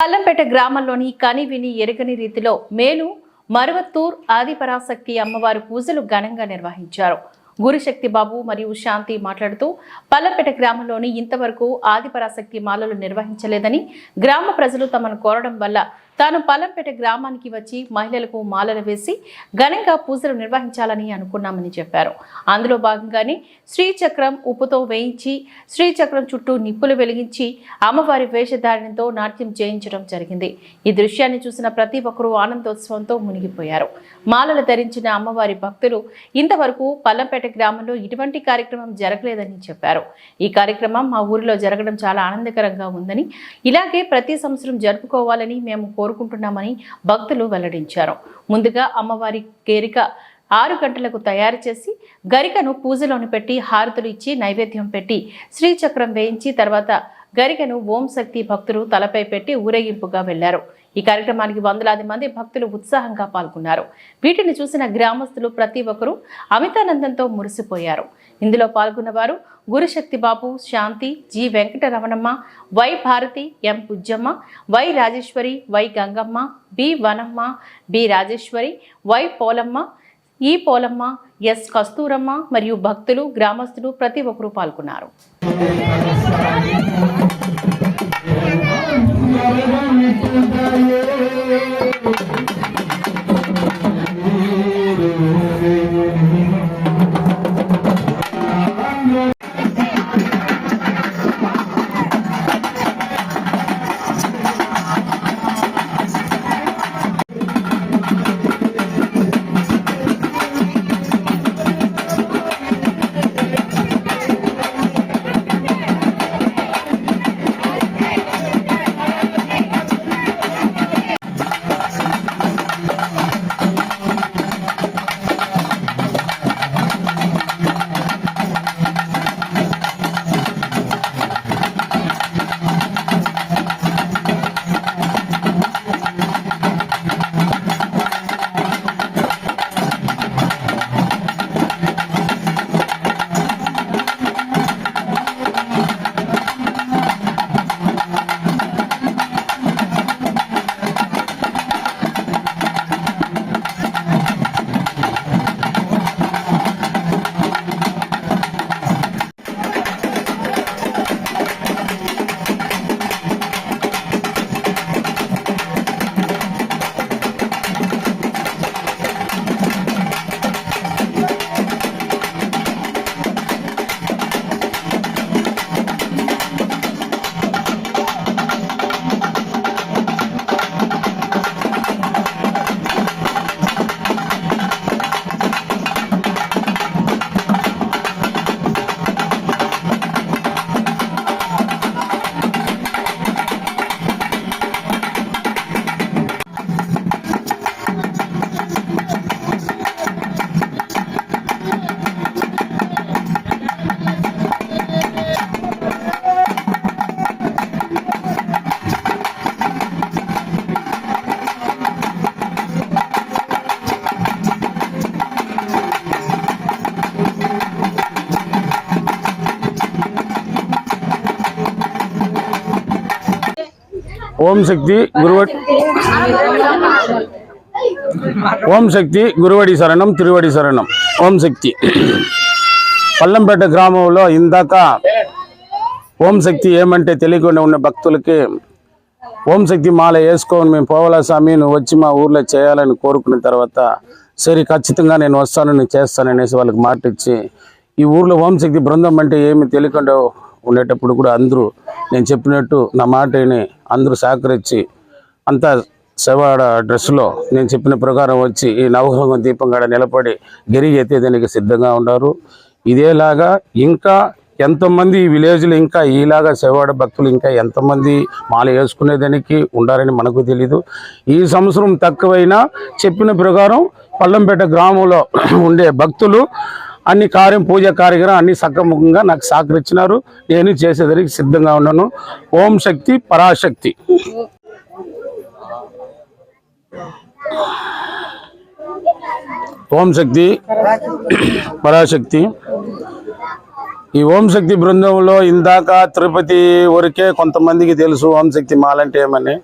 పల్లంపేట గ్రామంలోని కని విని ఎరగని రీతిలో మేలు మరువత్తూర్ ఆదిపరాశక్తి అమ్మవారి పూజలు ఘనంగా నిర్వహించారు. గురుశక్తి బాబు మరియు శాంతి మాట్లాడుతూ పల్లంపేట గ్రామంలోని ఇంతవరకు ఆదిపరాశక్తి మాలలు నిర్వహించలేదని గ్రామ ప్రజలు తమను కోరడం వల్ల తాను పల్లంపేట గ్రామానికి వచ్చి మహిళలకు మాలలు వేసి ఘనంగా పూజలు నిర్వహించాలని అనుకున్నామని చెప్పారు. అందులో భాగంగానే శ్రీచక్రం ఉప్పుతో వేయించి శ్రీచక్రం చుట్టూ నిప్పులు వెలిగించి అమ్మవారి వేషధారణతో నాట్యం చేయించడం జరిగింది. ఈ దృశ్యాన్ని చూసిన ప్రతి ఒక్కరూ ఆనందోత్సవంతో మునిగిపోయారు. మాలలు ధరించిన అమ్మవారి భక్తులు ఇంతవరకు పల్లంపేట గ్రామంలో ఇటువంటి కార్యక్రమం జరగలేదని చెప్పారు. ఈ కార్యక్రమం మా ఊరిలో జరగడం చాలా ఆనందకరంగా ఉందని ఇలాగే ప్రతి సంవత్సరం జరుపుకోవాలని మేము కోరు కోరుకుంటున్నామని భక్తులు వెల్లడించారు. ముందుగా అమ్మవారి కేరిక ఆరు గంటలకు తయారు చేసి గరికను పూజలోని పెట్టి హారతులు ఇచ్చి నైవేద్యం పెట్టి శ్రీచక్రం వేయించి తర్వాత గరికను ఓం శక్తి భక్తులు తలపై పెట్టి ఊరేగింపుగా వెళ్ళారు ఈ కార్యక్రమానికి వందలాది మంది భక్తులు ఉత్సాహంగా పాల్గొన్నారు. వీటిని చూసిన గ్రామస్తులు ప్రతి ఒక్కరూ అమితానందంతో మురిసిపోయారు. ఇందులో పాల్గొన్న వారు Gurushakti Babu Shanti G Venkataramanamma Y Bharathi M Pujjamma Y Rajeshwari Y Gangamma B Vanamma B Rajeshwari Y Polamma ఈ పోలమ్మ ఎస్ కస్తూరమ్మ మరియు భక్తులు గ్రామస్తులు ప్రతి ఒక్కరూ పాల్గొన్నారు. ఓం శక్తి గురువడి ఓం శక్తి గురువడి శరణం తిరువడి శరణం. ఓం శక్తి. పల్లంపేట గ్రామంలో ఇందాక ఓం శక్తి ఏమంటే తెలియకుండా ఉన్న భక్తులకి ఓం శక్తి మాల వేసుకోని మేము పోవాలా స్వామి నువ్వు వచ్చి మా ఊర్లో చేయాలని కోరుకున్న తర్వాత సరే ఖచ్చితంగా నేను వస్తాను నేను చేస్తాను అనేసి వాళ్ళకి మాట ఇచ్చి ఈ ఊర్లో ఓం శక్తి బృందం అంటే ఏమి తెలియకుండా ఉండేటప్పుడు కూడా అందరూ నేను చెప్పినట్టు నా మాట విని అందరూ సహకరించి అంతా శవాడ డ్రెస్సులో నేను చెప్పిన ప్రకారం వచ్చి ఈ నవగ్రహం దీపం కాడ నిలబడి గిరి ఎత్తేదానికి సిద్ధంగా ఉన్నారు. ఇదేలాగా ఇంకా ఎంతమంది ఈ విలేజ్లో ఇంకా ఈలాగా శవాడ భక్తులు ఇంకా ఎంతమంది మాల వేసుకునేదానికి ఉండాలని మనకు తెలీదు. ఈ సంవత్సరం తక్కువైనా చెప్పిన ప్రకారం పల్లంపేట గ్రామంలో ఉండే భక్తులు అన్ని కార్యం పూజ కార్యక్రమం అన్ని సక్రమంగా నాకు సహకరించినారు. నేను చేసేదానికి సిద్ధంగా ఉన్నాను. ఓం శక్తి పరాశక్తి. ఓం శక్తి పరాశక్తి. ఈ ఓం శక్తి బృందంలో ఇందాక తిరుపతి వరకే కొంతమందికి తెలుసు ఓం శక్తి మాలంటే ఏమని.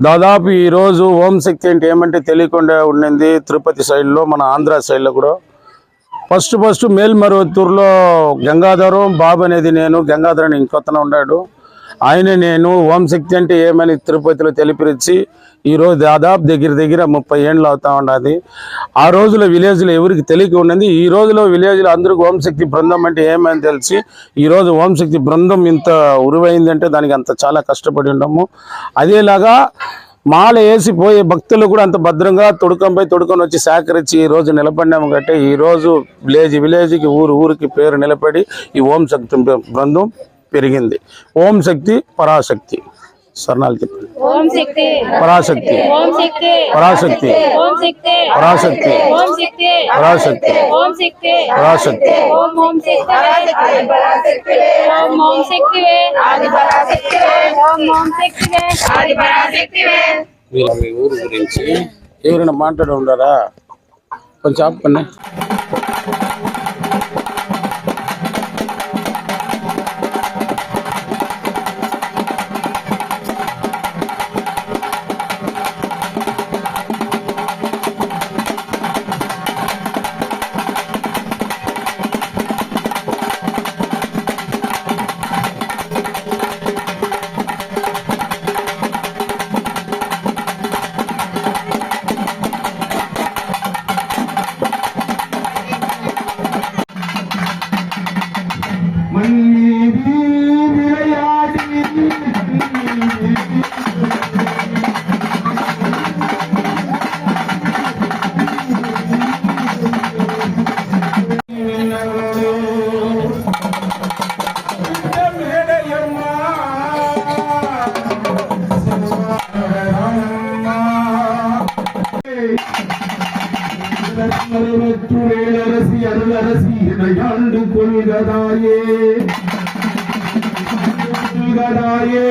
దాదాపు ఈరోజు ఓం శక్తి అంటే ఏమంటే తెలియకుండా ఉండింది తిరుపతి సైడ్లో మన ఆంధ్ర సైడ్లో కూడా. ఫస్ట్ ఫస్ట్ మేల్మరువత్తూరులో గంగాధరం బాబు అనేది నేను గంగాధర్ అని ఇంకొత్తన ఉన్నాడు. ఆయన నేను ఓం శక్తి అంటే ఏమని తిరుపతిలో తెలిపిరిచి ఈరోజు దాదాపు దగ్గర దగ్గర ముప్పై ఏండ్లు అవుతా ఉన్నది ఆ రోజులో విలేజ్లో ఎవరికి తెలియక ఉన్నది ఈ రోజులో విలేజ్లో అందరికీ ఓం శక్తి బృందం అంటే ఏమని తెలిసి ఈ రోజు ఓం శక్తి బృందం ఇంత ఉరువైందంటే దానికి అంత చాలా కష్టపడి ఉండము. అదేలాగా మాల వేసి పోయే భక్తులు కూడా అంత భద్రంగా తొడుకంపై తొడుకొని వచ్చి సేకరించి ఈ రోజు నిలబడినాము కంటే ఈ రోజు విలేజ్ విలేజ్కి ఊరు ఊరికి పేరు నిలబడి ఈ ఓం శక్తి బృందం పెరిగింది. ఓం శక్తి పరాశక్తి. స్వర్ణాలు చెప్పండి ఓం శక్తి పరాశక్తి ఓం శక్తి పరాశక్తి ఓం శక్తి పరాశక్తి ఓం శక్తి పరాశక్తి ఓం శక్తి పరాశక్తి ఓం ఓం శక్తి ఓం ఓం శక్తివే ఆది పరాశక్తివే ఓం ఓం శక్తివే ఆది పరాశక్తివే మీరు మీ ఊరు గురించి ఎవరైనా మాట్లాడి ఉండారా కొంచెం ఆపుకోండి கொள்கதாயே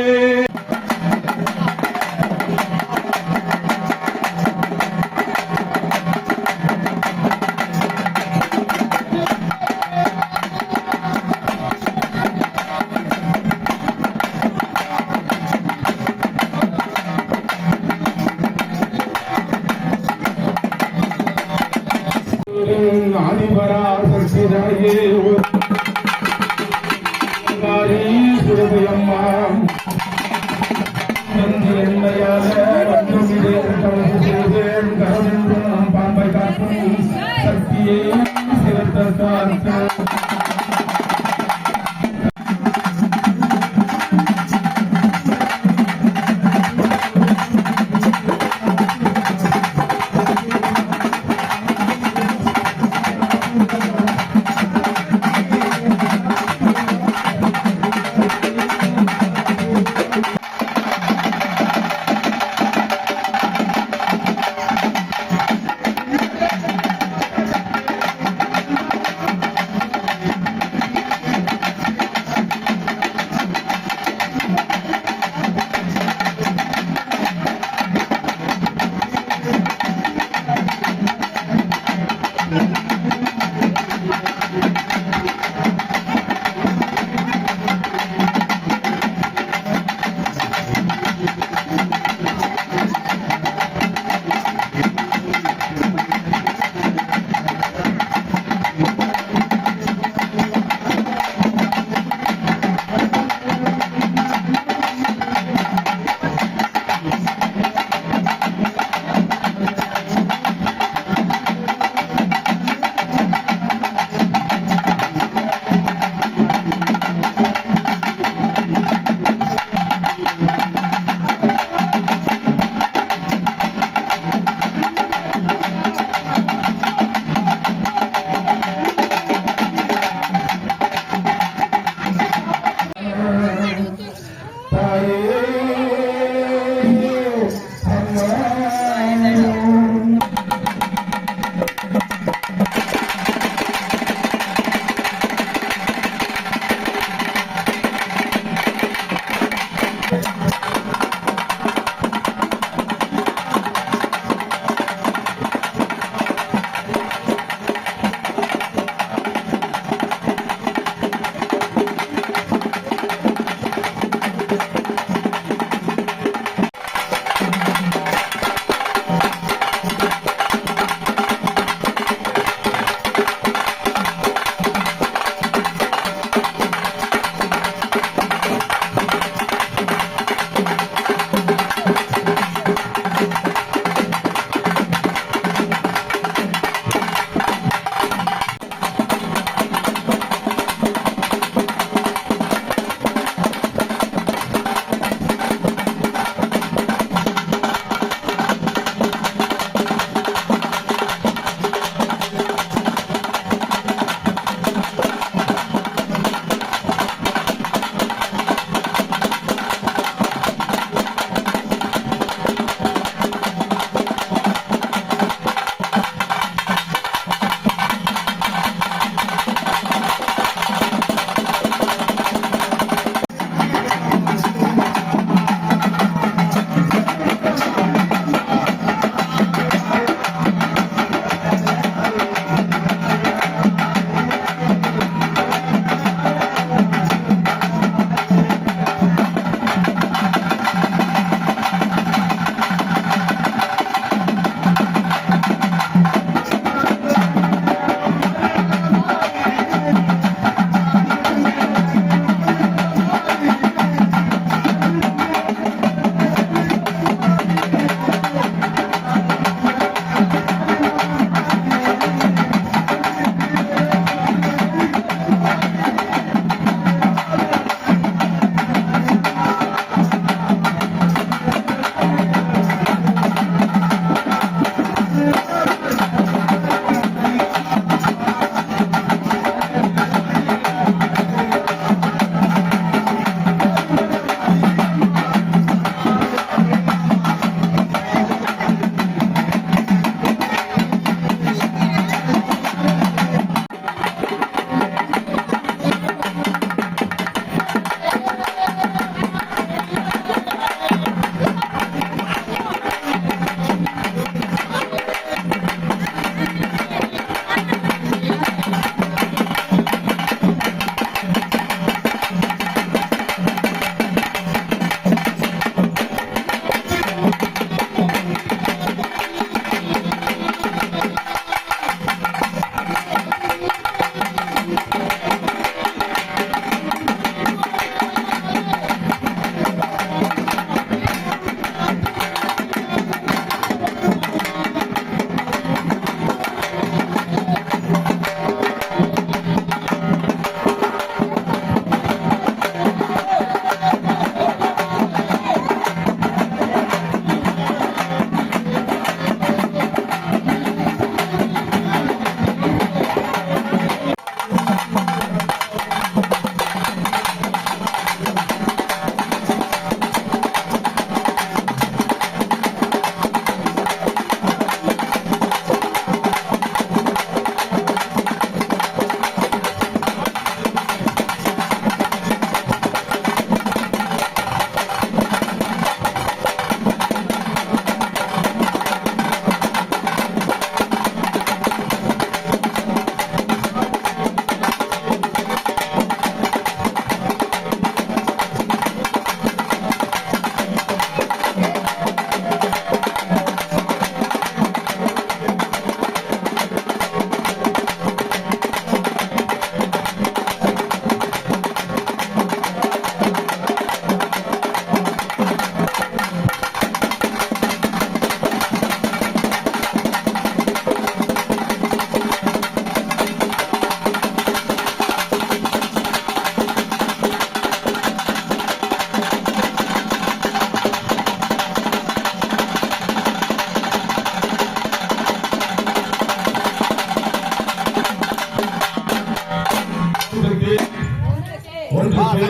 ஒன்றுக்கு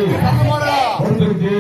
ஒன்றுக்கு